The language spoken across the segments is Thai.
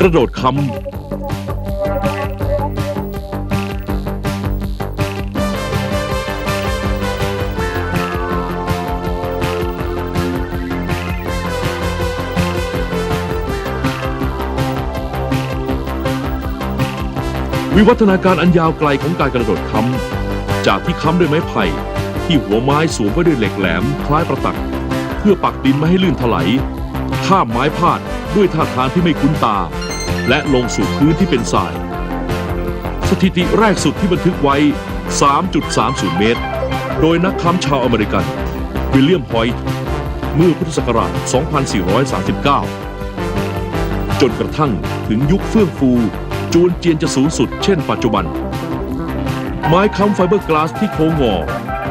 กระโดดค้ำวิวัฒนาการอันยาวไกลของการกระโดดค้ำจากที่ค้ำด้วยไม้ไผ่ ที่หัวไม้สวมไว้ด้วยเหล็กแหลมคล้ายประตัก เพื่อปักดินไม่ให้ลื่นถลายข้ามไม้พาดด้วยท่าทางที่ไม่คุ้นตา และลงสู่พื้นที่เป็นทราย สถิติแรกสุดที่บันทึกไว้ 3.30 เมตร โดยนักค้ำชาวอเมริกัน วิลเลียมฮอยต์เมื่อพุทธศักราช 2439 จนกระทั่งถึงยุคเฟื่องฟูจวนเจียนจะสูงสุดเช่นปัจจุบัน ไม้ค้ำไฟเบอร์กลาสที่โค้งงอ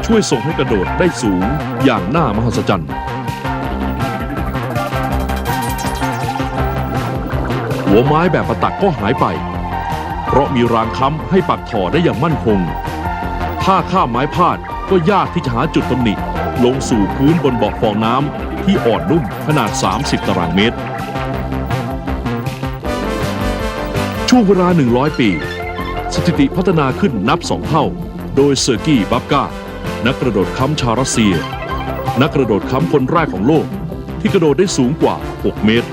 ช่วยส่งให้กระโดดได้สูงอย่างน่ามหัศจรรย์ หัวไม้แบบประตักก็หายไป เพราะมีรางค้ำให้ปักถ่อได้อย่างมั่นคง ถ้าข้ามไม้พาดก็ยากที่จะหาจุดตำหนิลงสู่พื้นบนเบาะฟองน้ำที่อ่อนนุ่มขนาด 30 ตารางเมตร ช่วงเวลา 100 ปี สถิติพัฒนาขึ้นนับสองเท่า โดยเซอร์กี้บับกา นักกระโดดค้ำชาวรัสเซีย นักกระโดดค้ำคนแรกของโลก ที่กระโดดได้สูงกว่า 6 เมตร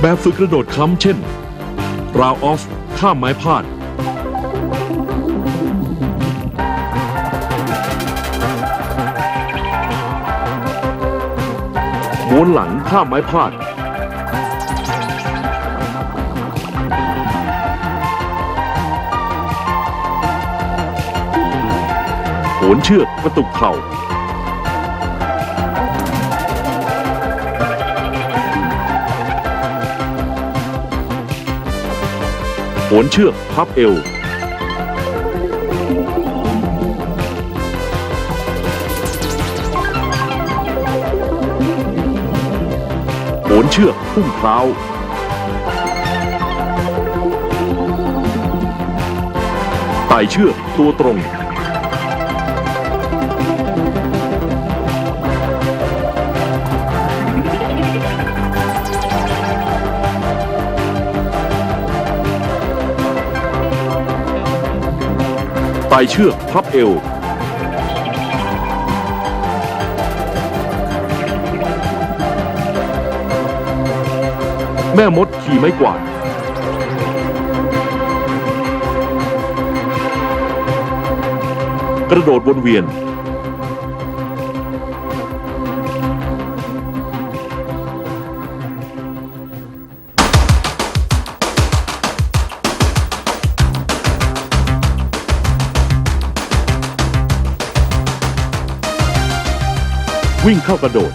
แบบฝึกกระโดดค้ำเช่น ราวออฟข้ามไม้พาด ม้วนหลังข้ามไม้พาด โหนเชือกกระตุกเข่า โหนเชือกพับเอว โหนเชือกพุ่งเท้าไต่เชือกตัวตรง ไต่เชือกพับเอว แม่มดขี่ไม้กวาดกระโดดวนเวียน วิ่งเข้ากระโดด